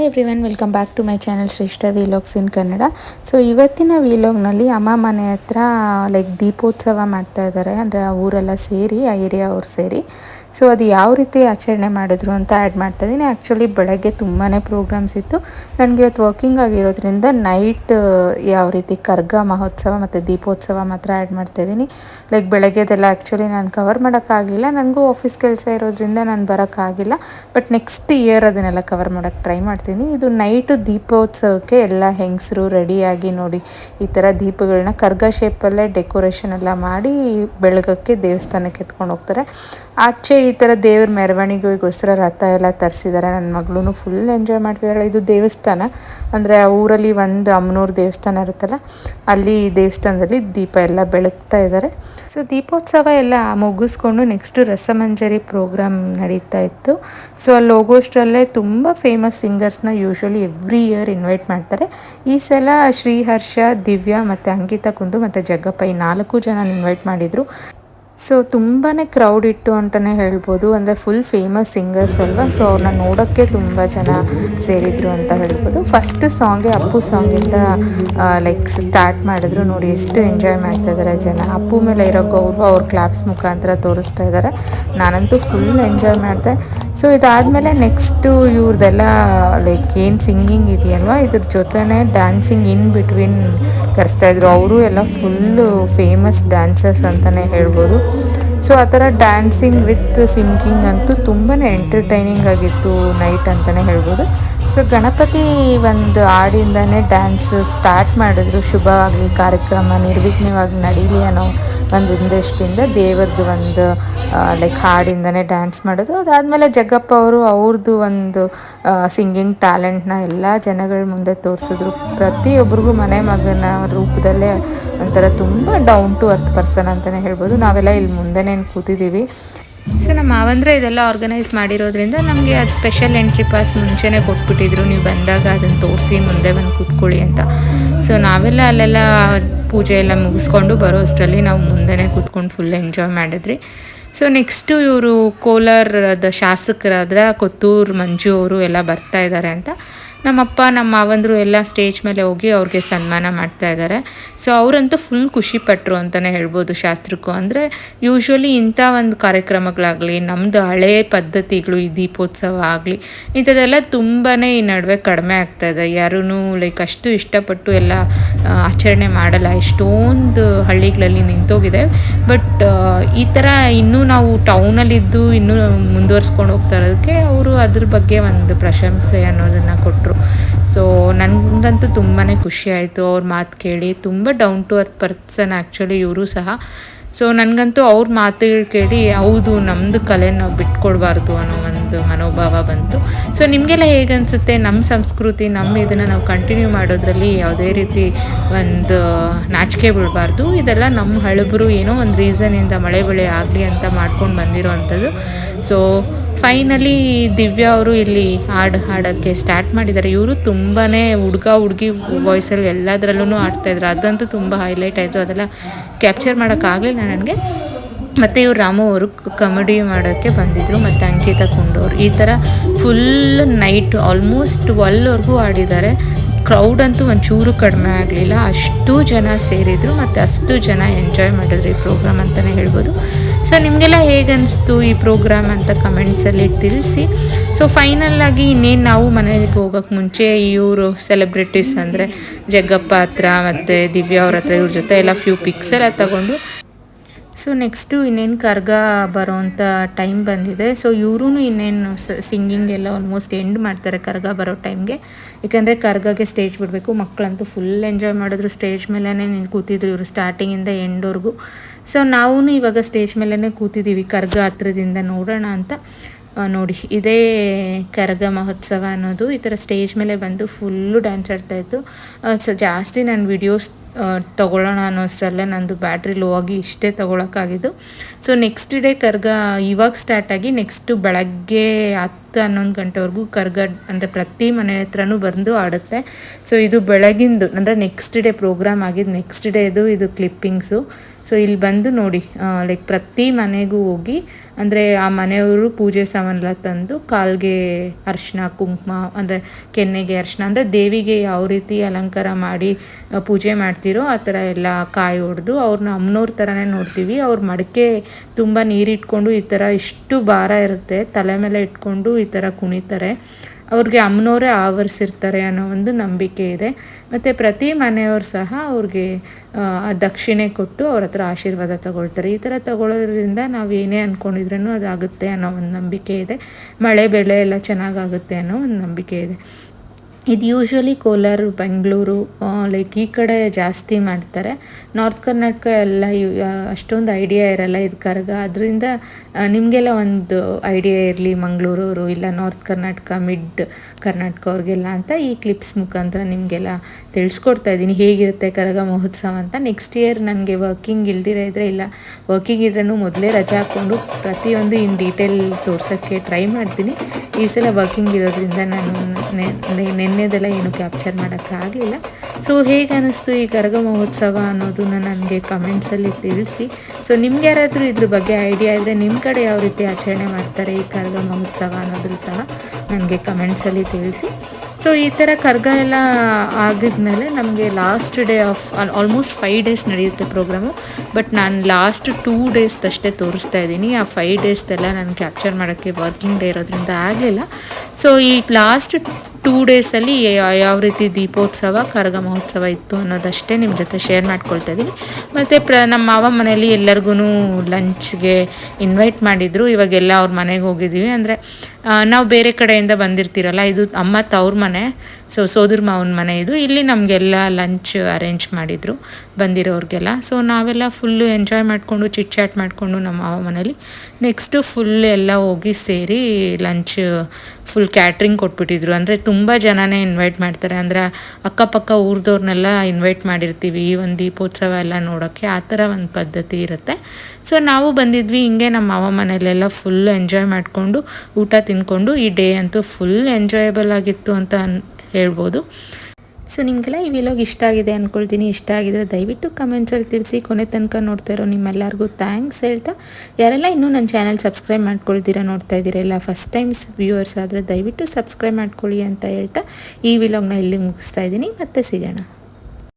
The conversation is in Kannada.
Hi every welcome back to my channel Shreshta vlogs in Kannada so ಇವತ್ತಿನ ವಿಲಾಗ್ನಲ್ಲಿ ಅಮ್ಮ ಮನೆ ಹತ್ರ ಲೈಕ್ ದೀಪೋತ್ಸವ ಮಾಡ್ತಾ ಇದ್ದಾರೆ ಅಂದರೆ ಆ ಊರೆಲ್ಲ ಸೇರಿ, ಆ ಏರಿಯಾ ಅವ್ರು ಸೇರಿ. ಸೊ ಅದು ಯಾವ ರೀತಿ ಆಚರಣೆ ಮಾಡಿದ್ರು ಅಂತ ಆ್ಯಡ್ ಮಾಡ್ತಾ ಇದ್ದೀನಿ. ಆ್ಯಕ್ಚುಲಿ ಬೆಳಗ್ಗೆ ತುಂಬಾ ಪ್ರೋಗ್ರಾಮ್ಸ್ ಇತ್ತು. ನನಗೆ ಇವತ್ತು ವರ್ಕಿಂಗ್ ಆಗಿರೋದ್ರಿಂದ ನೈಟ್ ಯಾವ ರೀತಿ ಕರ್ಗ ಮಹೋತ್ಸವ ಮತ್ತು ದೀಪೋತ್ಸವ ಮಾತ್ರ ಆ್ಯಡ್ ಮಾಡ್ತಾ ಇದ್ದೀನಿ. ಲೈಕ್ ಬೆಳಗ್ಗೆದೆಲ್ಲ ಆ್ಯಕ್ಚುಲಿ ನಾನು ಕವರ್ ಮಾಡೋಕ್ಕಾಗಿಲ್ಲ. ನನಗೂ ಆಫೀಸ್ ಕೆಲಸ ಇರೋದ್ರಿಂದ ನಾನು ಬರೋಕ್ಕಾಗಿಲ್ಲ. ಬಟ್ ನೆಕ್ಸ್ಟ್ ಇಯರ್ ಅದನ್ನೆಲ್ಲ ಕವರ್ ಮಾಡೋಕ್ಕೆ ಟ್ರೈ ಮಾಡ್ತೀನಿ. ಇದು ನೈಟು ದೀಪೋತ್ಸವಕ್ಕೆ ಎಲ್ಲ ಹೆಂಗಸರು ರೆಡಿಯಾಗಿ ನೋಡಿ ಈ ಥರ ದೀಪಗಳನ್ನ ಕರ್ಗ ಶೇಪಲ್ಲೇ ಡೆಕೋರೇಷನ್ ಎಲ್ಲ ಮಾಡಿ ಬೆಳಗಕ್ಕೆ ದೇವಸ್ಥಾನಕ್ಕೆ ಎತ್ಕೊಂಡು ಹೋಗ್ತಾರೆ. ಆಚೆ ಈ ಥರ ದೇವ್ರ ಮೆರವಣಿಗೆಗೋಸ್ಕರ ರಥ ಎಲ್ಲ ತರಿಸಿದ್ದಾರೆ ನನ್ನ ಮಗಳೂ ಫುಲ್ ಎಂಜಾಯ್ ಮಾಡ್ತಿದ್ದಾಳೆ ಇದು ದೇವಸ್ಥಾನ. ಅಂದರೆ ಊರಲ್ಲಿ ಒಂದು ಅಮ್ಮನೂರು ದೇವಸ್ಥಾನ ಇರುತ್ತಲ್ಲ, ಅಲ್ಲಿ ದೇವಸ್ಥಾನದಲ್ಲಿ ದೀಪ ಎಲ್ಲ ಬೆಳಗ್ತಾ ಇದ್ದಾರೆ ಸೊ ದೀಪೋತ್ಸವ ಎಲ್ಲ ಮುಗಿಸ್ಕೊಂಡು ನೆಕ್ಸ್ಟು ರಸಮಂಜರಿ ಪ್ರೋಗ್ರಾಮ್ ನಡೀತಾ ಇತ್ತು. ಸೊ ಅಲ್ಲಿ ಹೋಗೋಷ್ಟರಲ್ಲೇ ತುಂಬ ಫೇಮಸ್ ಸಿಂಗರ್ಸ್ನ ಯೂಶ್ವಲಿ ಎವ್ರಿ ಇಯರ್ ಇನ್ವೈಟ್ ಮಾಡ್ತಾರೆ. ಈ ಸಲ ಶ್ರೀಹರ್ಷ, ದಿವ್ಯಾ ಮತ್ತು ಅಂಕಿತಾ ಕುಂದು ಮತ್ತು ಜಗ್ಗಪ್ಪ ಈ ನಾಲ್ಕು ಜನ ಇನ್ವೈಟ್ ಮಾಡಿದರು. ಸೊ ತುಂಬಾ ಕ್ರೌಡ್ ಇಟ್ಟು ಅಂತಲೇ ಹೇಳ್ಬೋದು. ಅಂದರೆ ಫುಲ್ ಫೇಮಸ್ ಸಿಂಗರ್ಸ್ ಅಲ್ವಾ? ಸೊ ಅವ್ರನ್ನ ನೋಡೋಕ್ಕೆ ತುಂಬ ಜನ ಸೇರಿದ್ರು ಅಂತ ಹೇಳ್ಬೋದು. ಫಸ್ಟ್ ಸಾಂಗೇ ಅಪ್ಪು ಸಾಂಗಿಂದ ಲೈಕ್ ಸ್ಟಾರ್ಟ್ ಮಾಡಿದ್ರು ನೋಡಿ, ಎಷ್ಟು ಎಂಜಾಯ್ ಮಾಡ್ತಾ ಇದ್ದಾರೆ ಜನ. ಅಪ್ಪು ಮೇಲೆ ಇರೋ ಗೌರವ ಅವ್ರ ಕ್ಲಾಪ್ಸ್ ಮುಖಾಂತರ ತೋರಿಸ್ತಾ ಇದ್ದಾರೆ ನಾನಂತೂ ಫುಲ್ ಎಂಜಾಯ್ ಮಾಡಿದೆ. ಸೊ ಇದಾದಮೇಲೆ ನೆಕ್ಸ್ಟು ಇವ್ರದ್ದೆಲ್ಲ ಲೈಕ್ ಏನು ಸಿಂಗಿಂಗ್ ಇದೆಯಲ್ವಾ? ಇದ್ರ ಜೊತೆನೇ ಡ್ಯಾನ್ಸಿಂಗ್ ಇನ್ ಬಿಟ್ವೀನ್ ಕರೆಸ್ತಾಯಿದ್ರು ಅವರು ಎಲ್ಲ ಫುಲ್ಲು ಫೇಮಸ್ ಡ್ಯಾನ್ಸರ್ಸ್ ಅಂತಲೇ ಹೇಳ್ಬೋದು. ಸೊ, ಆ ಥರ ಡ್ಯಾನ್ಸಿಂಗ್ ವಿತ್ ಸಿಂಗಿಂಗ್ ಅಂತೂ ತುಂಬಾ ಎಂಟರ್ಟೈನಿಂಗ್ ಆಗಿತ್ತು ನೈಟ್ ಅಂತಲೇ ಹೇಳ್ಬೋದು. ಸೊ, ಗಣಪತಿ ಒಂದು ಹಾಡಿಂದನೇ ಡ್ಯಾನ್ಸ್ ಸ್ಟಾರ್ಟ್ ಮಾಡಿದ್ರು. ಶುಭವಾಗಲಿ, ಕಾರ್ಯಕ್ರಮ ನಿರ್ವಿಘ್ನವಾಗಿ ನಡೀಲಿ ಅನ್ನೋ ಒಂದು ಉದ್ದೇಶದಿಂದ ದೇವರದ್ದು ಒಂದು ಲೈಕ್ ಹಾಡಿಂದನೇ ಡ್ಯಾನ್ಸ್ ಮಾಡೋದು. ಅದಾದಮೇಲೆ ಜಗ್ಗಪ್ಪ ಅವರು ಅವ್ರದ್ದು ಒಂದು ಸಿಂಗಿಂಗ್ ಟ್ಯಾಲೆಂಟ್ನ ಎಲ್ಲ ಜನಗಳ ಮುಂದೆ ತೋರಿಸಿದ್ರು. ಪ್ರತಿಯೊಬ್ಬರಿಗೂ ಮನೆ ಮಗನ ರೂಪದಲ್ಲೇ ಒಂಥರ ತುಂಬ ಡೌನ್ ಟು ಅರ್ತ್ ಪರ್ಸನ್ ಅಂತಲೇ ಹೇಳ್ಬೋದು. ನಾವೆಲ್ಲ ಇಲ್ಲಿ ಮುಂದೆನೇ ಕೂತಿದ್ದೀವಿ ಸೊ ನಮ್ಮ ಮಾವಂದ್ರೆ ಇದೆಲ್ಲ ಆರ್ಗನೈಸ್ ಮಾಡಿರೋದ್ರಿಂದ ನಮಗೆ ಅದು ಸ್ಪೆಷಲ್ ಎಂಟ್ರಿ ಪಾಸ್ ಮುಂಚೆನೇ ಕೊಟ್ಬಿಟ್ಟಿದ್ರು. ನೀವು ಬಂದಾಗ ಅದನ್ನು ತೋರಿಸಿ, ಮುಂದೆ ಬಂದು ಕೂತ್ಕೊಳ್ಳಿ ಅಂತ. ಸೊ ನಾವೆಲ್ಲ ಅಲ್ಲೆಲ್ಲ ಪೂಜೆ ಎಲ್ಲ ಮುಗಿಸ್ಕೊಂಡು ಬರೋ ಅಷ್ಟರಲ್ಲಿ ನಾವು ಮುಂದೆನೇ ಕೂತ್ಕೊಂಡು ಫುಲ್ ಎಂಜಾಯ್ ಮಾಡಿದ್ರಿ. ಸೊ ನೆಕ್ಸ್ಟು ಇವರು ಕೋಲಾರದ ಶಾಸಕರಾದ ಕೊತ್ತೂರು, ಮಂಜು ಅವರು ಎಲ್ಲ ಬರ್ತಾ ಇದ್ದಾರೆ ಅಂತ. ನಮ್ಮಪ್ಪ, ನಮ್ಮ ಮಾವಂದರು ಎಲ್ಲ ಸ್ಟೇಜ್ ಮೇಲೆ ಹೋಗಿ ಅವ್ರಿಗೆ ಸನ್ಮಾನ ಮಾಡ್ತಾ ಇದ್ದಾರೆ ಸೊ ಅವರಂತೂ ಫುಲ್ ಖುಷಿಪಟ್ಟರು ಅಂತಲೇ ಹೇಳ್ಬೋದು ಶಾಸ್ತ್ರಕ್ಕೂ ಅಂದರೆ ಯೂಶ್ವಲಿ ಇಂಥ ಒಂದು ಕಾರ್ಯಕ್ರಮಗಳಾಗಲಿ ನಮ್ಮದು ಹಳೆಯ ಪದ್ಧತಿಗಳು ಈ ದೀಪೋತ್ಸವ ಆಗಲಿ, ಇಂಥದ್ದೆಲ್ಲ ತುಂಬಾ ಈ ನಡುವೆ ಕಡಿಮೆ ಆಗ್ತಾಯಿದೆ ಯಾರೂ ಲೈಕ್ ಅಷ್ಟು ಇಷ್ಟಪಟ್ಟು ಎಲ್ಲ ಆಚರಣೆ ಮಾಡಲ್ಲ. ಎಷ್ಟೊಂದು ಹಳ್ಳಿಗಳಲ್ಲಿ ನಿಂತೋಗಿದೆ. ಬಟ್ ಈ ಥರ ಇನ್ನೂ ನಾವು ಟೌನಲ್ಲಿದ್ದು ಇನ್ನೂ ಮುಂದುವರ್ಸ್ಕೊಂಡು ಹೋಗ್ತಾ ಇರೋದಕ್ಕೆ ಅವರು ಅದ್ರ ಬಗ್ಗೆ ಒಂದು ಪ್ರಶಂಸೆ ಅನ್ನೋದನ್ನು ಕೊಟ್ಟರು ಸೊ ನನಗಂತೂ ತುಂಬಾ ಖುಷಿ ಆಯಿತು. ಅವ್ರ ಮಾತು ಕೇಳಿ ತುಂಬ down to earth person actually ಇವರು ಸಹ. ಸೊ ನನಗಂತೂ ಅವ್ರ ಮಾತುಗಳು ಕೇಳಿ, ಹೌದು ನಮ್ಮದು ಕಲೆ ನಾವು ಬಿಟ್ಕೊಡ್ಬಾರ್ದು ಅನ್ನೋ ಒಂದು ಮನೋಭಾವ ಬಂತು. ಸೊ ನಿಮಗೆಲ್ಲ ಹೇಗೆ ಅನಿಸುತ್ತೆ ನಮ್ಮ ಸಂಸ್ಕೃತಿ ನಮ್ಮ ಇದನ್ನು ನಾವು ಕಂಟಿನ್ಯೂ ಮಾಡೋದ್ರಲ್ಲಿ ಯಾವುದೇ ರೀತಿ ಒಂದು ನಾಚಿಕೆ ಬಿಡಬಾರ್ದು. ಇದೆಲ್ಲ ನಮ್ಮ ಹಳಬರು ಏನೋ ಒಂದು ರೀಸನಿಂದ ಮಳೆ ಬೆಳೆ ಆಗಲಿ ಅಂತ ಮಾಡ್ಕೊಂಡು ಬಂದಿರೋ ಅಂಥದ್ದು ಸೊ ಫೈನಲಿ ದಿವ್ಯಾ ಅವರು ಇಲ್ಲಿ ಹಾಡು ಹಾಡೋಕ್ಕೆ ಸ್ಟಾರ್ಟ್ ಮಾಡಿದ್ದಾರೆ. ಇವರು ತುಂಬಾ ಹುಡುಗ, ಹುಡುಗಿ ವಾಯ್ಸಲ್ಲಿ ಎಲ್ಲದರಲ್ಲೂ ಆಡ್ತಾಯಿದ್ರು ಅದಂತೂ ತುಂಬ ಹೈಲೈಟ್ ಆಯಿತು. ಅದೆಲ್ಲ ಕ್ಯಾಪ್ಚರ್ ಮಾಡೋಕ್ಕಾಗಲಿಲ್ಲ ನನಗೆ. ಮತ್ತು ಇವರು ರಾಮು ಅವರು ಕಾಮಿಡಿ ಮಾಡೋಕ್ಕೆ ಬಂದಿದ್ದರು ಮತ್ತು ಅಂಕಿತ ಕುಂಡೋರು. ಈ ಥರ ಫುಲ್ ನೈಟ್ ಆಲ್ಮೋಸ್ಟ್ ಟ್ವೆಲ್ವರೆಗೂ ಆಡಿದ್ದಾರೆ ಕ್ರೌಡ್ ಅಂತೂ ಒಂಚೂರು ಕಡಿಮೆ ಆಗಲಿಲ್ಲ. ಅಷ್ಟು ಜನ ಸೇರಿದರು ಮತ್ತು ಅಷ್ಟು ಜನ ಎಂಜಾಯ್ ಮಾಡಿದ್ರು ಈ ಪ್ರೋಗ್ರಾಮ್ ಅಂತಲೇ ಹೇಳ್ಬೋದು. ಸೊ ನಿಮಗೆಲ್ಲ ಹೇಗೆ ಅನಿಸ್ತು ಈ ಪ್ರೋಗ್ರಾಮ್ ಅಂತ ಕಮೆಂಟ್ಸಲ್ಲಿ ತಿಳಿಸಿ. ಸೊ ಫೈನಲ್ಲಾಗಿ ಇನ್ನೇನು ನಾವು ಮನೆಗೆ ಹೋಗೋಕ್ಕೆ ಮುಂಚೆ ಇವರು ಸೆಲೆಬ್ರಿಟೀಸ್ ಅಂದರೆ ಜಗ್ಗಪ್ಪ ಹತ್ರ ಮತ್ತು ದಿವ್ಯಾ ಅವ್ರ ಹತ್ರ ಇವ್ರ ಜೊತೆ ಎಲ್ಲ ಫ್ಯೂ ಪಿಕ್ಸ್ ಎಲ್ಲ ತಗೊಂಡು ಸೊ ನೆಕ್ಸ್ಟು ಇನ್ನೇನು ಕರ್ಗ ಬರೋವಂಥ ಟೈಮ್ ಬಂದಿದೆ. ಸೊ ಇವರೂ ಇನ್ನೇನು ಸಿಂಗಿಂಗ್ ಎಲ್ಲ ಆಲ್ಮೋಸ್ಟ್ ಎಂಡ್ ಮಾಡ್ತಾರೆ ಕರ್ಗ ಬರೋ ಟೈಮ್ಗೆ ಏಕೆಂದರೆ ಕರ್ಗಗೆ ಸ್ಟೇಜ್ ಬಿಡಬೇಕು ಮಕ್ಕಳಂತೂ ಫುಲ್ ಎಂಜಾಯ್ ಮಾಡಿದ್ರು ಸ್ಟೇಜ್ ಮೇಲೇ ಕೂತಿದ್ರು ಇವರು ಸ್ಟಾರ್ಟಿಂಗಿಂದ ಎಂಡ್ವರೆಗೂ ಸೊ ನಾವು ಇವಾಗ ಸ್ಟೇಜ್ ಮೇಲೇ ಕೂತಿದ್ದೀವಿ ಕರ್ಗ ಹತ್ರದಿಂದ ನೋಡೋಣ ಅಂತ. ನೋಡಿ, ಇದೇ ಕರಗ ಮಹೋತ್ಸವ ಅನ್ನೋದು ಈ ಥರ ಸ್ಟೇಜ್ ಮೇಲೆ ಬಂದು ಫುಲ್ಲು ಡ್ಯಾನ್ಸ್ ಆಡ್ತಾಯಿತ್ತು ಸೊ ಜಾಸ್ತಿ ನಾನು ವಿಡಿಯೋಸ್ ತೊಗೊಳ್ಳೋಣ ಅನ್ನೋ ಅಷ್ಟರಲ್ಲೇ ನಂದು ಬ್ಯಾಟ್ರಿ ಲೋ ಆಗಿ ಇಷ್ಟೇ ತೊಗೊಳಕ್ಕಾಗಿದ್ದು. ಸೊ, ನೆಕ್ಸ್ಟ್ ಡೇ ಕರ್ಗ ಇವಾಗ ಸ್ಟಾರ್ಟ್ ಆಗಿ ನೆಕ್ಸ್ಟು ಬೆಳಗ್ಗೆ ಹತ್ತು ಹನ್ನೊಂದು ಗಂಟೆವರೆಗೂ ಕರ್ಗ ಅಂದರೆ ಪ್ರತಿ ಮನೆ ಹತ್ರನೂ ಬಂದು ಆಡುತ್ತೆ. ಸೊ, ಇದು ಬೆಳಗಿಂದು, ಅಂದರೆ ನೆಕ್ಸ್ಟ್ ಡೇ ಪ್ರೋಗ್ರಾಮ್ ಆಗಿದ್ದು ನೆಕ್ಸ್ಟ್ ಡೇದು ಇದು ಕ್ಲಿಪ್ಪಿಂಗ್ಸು. ಸೊ ಇಲ್ಲಿ ಬಂದು ನೋಡಿ ಲೈಕ್ ಪ್ರತಿ ಮನೆಗೂ ಹೋಗಿ, ಅಂದರೆ ಆ ಮನೆಯವರು ಪೂಜೆ ಸಾಮಾನೆಲ್ಲ ತಂದು ಕಾಲ್ಗೆ ಅರ್ಶಿನ, ಕುಂಕುಮ, ಅಂದರೆ ಕೆನ್ನೆಗೆ ಅರ್ಶಿನ, ಅಂದರೆ ದೇವಿಗೆ ಯಾವ ರೀತಿ ಅಲಂಕಾರ ಮಾಡಿ ಪೂಜೆ ಮಾಡ್ತಿರೋ ಆ ಥರ ಎಲ್ಲ ಕಾಯಿ ಹೊಡೆದು ಅವ್ರನ್ನ ಅಮ್ಮನವ್ರ ಥರನೇ ನೋಡ್ತೀವಿ. ಅವ್ರ ಮಡಕೆ ತುಂಬ ನೀರಿಟ್ಕೊಂಡು ಈ ಥರ ಇಷ್ಟು ಭಾರ ಇರುತ್ತೆ. ತಲೆ ಮೇಲೆ ಇಟ್ಕೊಂಡು ಈ ಥರ ಕುಣಿತಾರೆ. ಅವ್ರಿಗೆ ಅಮ್ಮನವರೇ ಆವರಿಸಿರ್ತಾರೆ ಅನ್ನೋ ಒಂದು ನಂಬಿಕೆ ಇದೆ. ಮತ್ತು ಪ್ರತಿ ಮನೆಯವರು ಸಹ ಅವ್ರಿಗೆ ದಕ್ಷಿಣೆ ಕೊಟ್ಟು ಅವ್ರ ಹತ್ರ ಆಶೀರ್ವಾದ ತಗೊಳ್ತಾರೆ. ಈ ಥರ ತಗೊಳ್ಳೋದ್ರಿಂದ ನಾವು ಏನೇ ಅಂದ್ಕೊಂಡಿದ್ರೂ ಅದಾಗುತ್ತೆ ಅನ್ನೋ ಒಂದು ನಂಬಿಕೆ ಇದೆ. ಮಳೆ, ಬೆಳೆ ಎಲ್ಲ ಚೆನ್ನಾಗಾಗುತ್ತೆ ಅನ್ನೋ ಒಂದು ನಂಬಿಕೆ ಇದೆ. ಇದು ಯೂಶ್ವಲಿ ಕೋಲಾರ, ಬೆಂಗಳೂರು ಲೈಕ್ ಈ ಕಡೆ ಜಾಸ್ತಿ ಮಾಡ್ತಾರೆ. ನಾರ್ತ್ ಕರ್ನಾಟಕ ಎಲ್ಲ ಅಷ್ಟೊಂದು ಐಡಿಯಾ ಇರಲ್ಲ ಇದು ಕರ್ಗ ಅದರಿಂದ ನಿಮಗೆಲ್ಲ ಒಂದು ಐಡಿಯಾ ಇರಲಿ ಮಂಗಳೂರವರು ಇಲ್ಲ ನಾರ್ತ್ ಕರ್ನಾಟಕ ಮಿಡ್ ಕರ್ನಾಟಕ ಅವ್ರಿಗೆಲ್ಲ ಅಂತ ಈ ಕ್ಲಿಪ್ಸ್ ಮುಖಾಂತರ ನಿಮಗೆಲ್ಲ ತಿಳಿಸ್ಕೊಡ್ತಾ ಇದ್ದೀನಿ. ಹೇಗಿರುತ್ತೆ ಕರಗ ಮಹೋತ್ಸವ ಅಂತ. ನೆಕ್ಸ್ಟ್ ಇಯರ್ ನನಗೆ ವರ್ಕಿಂಗ್ ಇಲ್ದಿರ ಇದ್ದರೆ ಇಲ್ಲ. ವರ್ಕಿಂಗ್ ಇದ್ರೂ ಮೊದಲೇ ರಜೆ ಹಾಕ್ಕೊಂಡು ಪ್ರತಿಯೊಂದು ಇನ್ ಡೀಟೇಲ್ ತೋರ್ಸೋಕ್ಕೆ ಟ್ರೈ ಮಾಡ್ತೀನಿ. ಈ ಸಲ ವರ್ಕಿಂಗ್ ಇರೋದ್ರಿಂದ ನಾನು ನೆ- ನೆನ್ನೆದೆಲ್ಲ ಏನು ಕ್ಯಾಪ್ಚರ್ ಮಾಡೋಕ್ಕಾಗಲಿಲ್ಲ ಸೊ ಹೇಗೆ ಅನ್ನಿಸ್ತು ಈ ಕರಗ ಮಹೋತ್ಸವ ಅನ್ನೋದನ್ನ ನನಗೆ ಕಮೆಂಟ್ಸಲ್ಲಿ ತಿಳಿಸಿ. ಸೊ ನಿಮ್ಗೆ ಯಾರಾದರೂ ಇದ್ರ ಬಗ್ಗೆ ಐಡಿಯಾ ಇದ್ದರೆ ನಿಮ್ಮ ಕಡೆ ಯಾವ ರೀತಿ ಆಚರಣೆ ಮಾಡ್ತಾರೆ ಈ ಕರಗ ಮಹೋತ್ಸವ ಅನ್ನೋದ್ರು ಸಹ ನನಗೆ ಕಮೆಂಟ್ಸಲ್ಲಿ ತಿಳಿಸಿ. ಸೊ ಈ ಥರ ಕರ್ಗ ಎಲ್ಲ ಆಗಿದ್ಮೇಲೆ ನಮಗೆ last day of almost five days ನಡೆಯುತ್ತೆ ಪ್ರೋಗ್ರಾಮು ಬಟ್ ನಾನು ಲಾಸ್ಟ್ ಟೂ ಡೇಸ್ದಷ್ಟೇ ತೋರಿಸ್ತಾ ಇದ್ದೀನಿ. ಆ ಫೈವ್ ಡೇಸ್ದೆಲ್ಲ ನಾನು ಕ್ಯಾಪ್ಚರ್ ಮಾಡೋಕ್ಕೆ ವರ್ಕಿಂಗ್ ಡೇ ಇರೋದ್ರಿಂದ ಆಗಲಿಲ್ಲ. ಸೊ ಈ ಲಾಸ್ಟ್ ಟೂ ಡೇಸಲ್ಲಿ ಯಾವ ರೀತಿ ದೀಪೋತ್ಸವ, ಕರಗ ಮಹೋತ್ಸವ ಇತ್ತು ಅನ್ನೋದಷ್ಟೇ ನಿಮ್ಮ ಜೊತೆ ಶೇರ್ ಮಾಡ್ಕೊಳ್ತಾ ಇದ್ದೀನಿ ಮತ್ತು ಪ್ರ, ನಮ್ಮ ಮಾವ ಮನೆಯಲ್ಲಿ ಎಲ್ಲರಿಗೂ ಲಂಚ್ಗೆ ಇನ್ವೈಟ್ ಮಾಡಿದರು. ಇವಾಗೆಲ್ಲ ಅವ್ರ ಮನೆಗೆ ಹೋಗಿದ್ದೀವಿ ಅಂದರೆ ನಾವು ಬೇರೆ ಕಡೆಯಿಂದ ಬಂದಿರ್ತೀರಲ್ಲ, ಇದು ಅಮ್ಮ ತವ್ರ ಮನೆ, ಸೊ ಸೋದರ ಮಾವನ ಮನೆ ಇದು. ಇಲ್ಲಿ ನಮಗೆಲ್ಲ ಲಂಚ್ ಅರೇಂಜ್ ಮಾಡಿದರು ಬಂದಿರೋರಿಗೆಲ್ಲ. ಸೊ ನಾವೆಲ್ಲ ಫುಲ್ಲು ಎಂಜಾಯ್ ಮಾಡಿಕೊಂಡು ಚಿಟ್ ಚಾಟ್ ಮಾಡಿಕೊಂಡು ನಮ್ಮ ಮಾವ ಮನೇಲಿ. ನೆಕ್ಸ್ಟು ಫುಲ್ ಎಲ್ಲ ಹೋಗಿ ಸೇರಿ ಲಂಚ್ ಫುಲ್ ಕ್ಯಾಟ್ರಿಂಗ್ ಕೊಟ್ಬಿಟ್ಟಿದ್ರು. ಅಂದರೆ ತುಂಬ ಜನನೇ ಇನ್ವೈಟ್ ಮಾಡ್ತಾರೆ. ಅಂದರೆ ಅಕ್ಕಪಕ್ಕ ಊರ್ದವ್ರನ್ನೆಲ್ಲ ಇನ್ವೈಟ್ ಮಾಡಿರ್ತೀವಿ. ಈ ಒಂದು ದೀಪೋತ್ಸವ ಎಲ್ಲ ನೋಡೋಕ್ಕೆ ಆ ಥರ ಒಂದು ಪದ್ಧತಿ ಇರುತ್ತೆ. ಸೊ ನಾವು ಬಂದಿದ್ವಿ, ಹಿಂಗೆ ನಮ್ಮ ಮಾವ ಮನೇಲೆಲ್ಲ ಫುಲ್ ಎಂಜಾಯ್ ಮಾಡಿಕೊಂಡು ಊಟ ತಿನ್ಕೊಂಡು ಈ ಡೇ ಅಂತೂ ಫುಲ್ ಎಂಜಾಯಬಲ್ ಆಗಿತ್ತು ಅಂತ ಹೇಳ್ಬೋದು. ಸೊ ನಿಮಗೆಲ್ಲ ಈ ವಿಲಾಗ್ ಇಷ್ಟ ಆಗಿದೆ ಅಂದ್ಕೊಳ್ತೀನಿ ಇಷ್ಟ ಆಗಿದ್ರೆ ದಯವಿಟ್ಟು ಕಮೆಂಟ್ಸಲ್ಲಿ ತಿಳಿಸಿ. ಕೊನೆ ತನಕ ನೋಡ್ತಾ ಇರೋ ನಿಮ್ಮೆಲ್ಲರಿಗೂ ಥ್ಯಾಂಕ್ಸ್ ಹೇಳ್ತಾ. ಯಾರೆಲ್ಲ ಇನ್ನೂ ನನ್ನ ಚಾನಲ್ ಸಬ್ಸ್ಕ್ರೈಬ್ ಮಾಡ್ಕೊಳ್ತೀರಾ ನೋಡ್ತಾ ಇದ್ದೀರಲ್ಲ ಫಸ್ಟ್ ಟೈಮ್ಸ್ ವ್ಯೂವರ್ಸ್ ಆದರೆ ದಯವಿಟ್ಟು ಸಬ್ಸ್ಕ್ರೈಬ್ ಮಾಡ್ಕೊಳ್ಳಿ ಅಂತ ಹೇಳ್ತಾ ಈ ವಿಲಾಗ್ನ ಇಲ್ಲಿ ಮುಗಿಸ್ತಾ ಇದ್ದೀನಿ. ಮತ್ತೆ ಸಿಗೋಣ.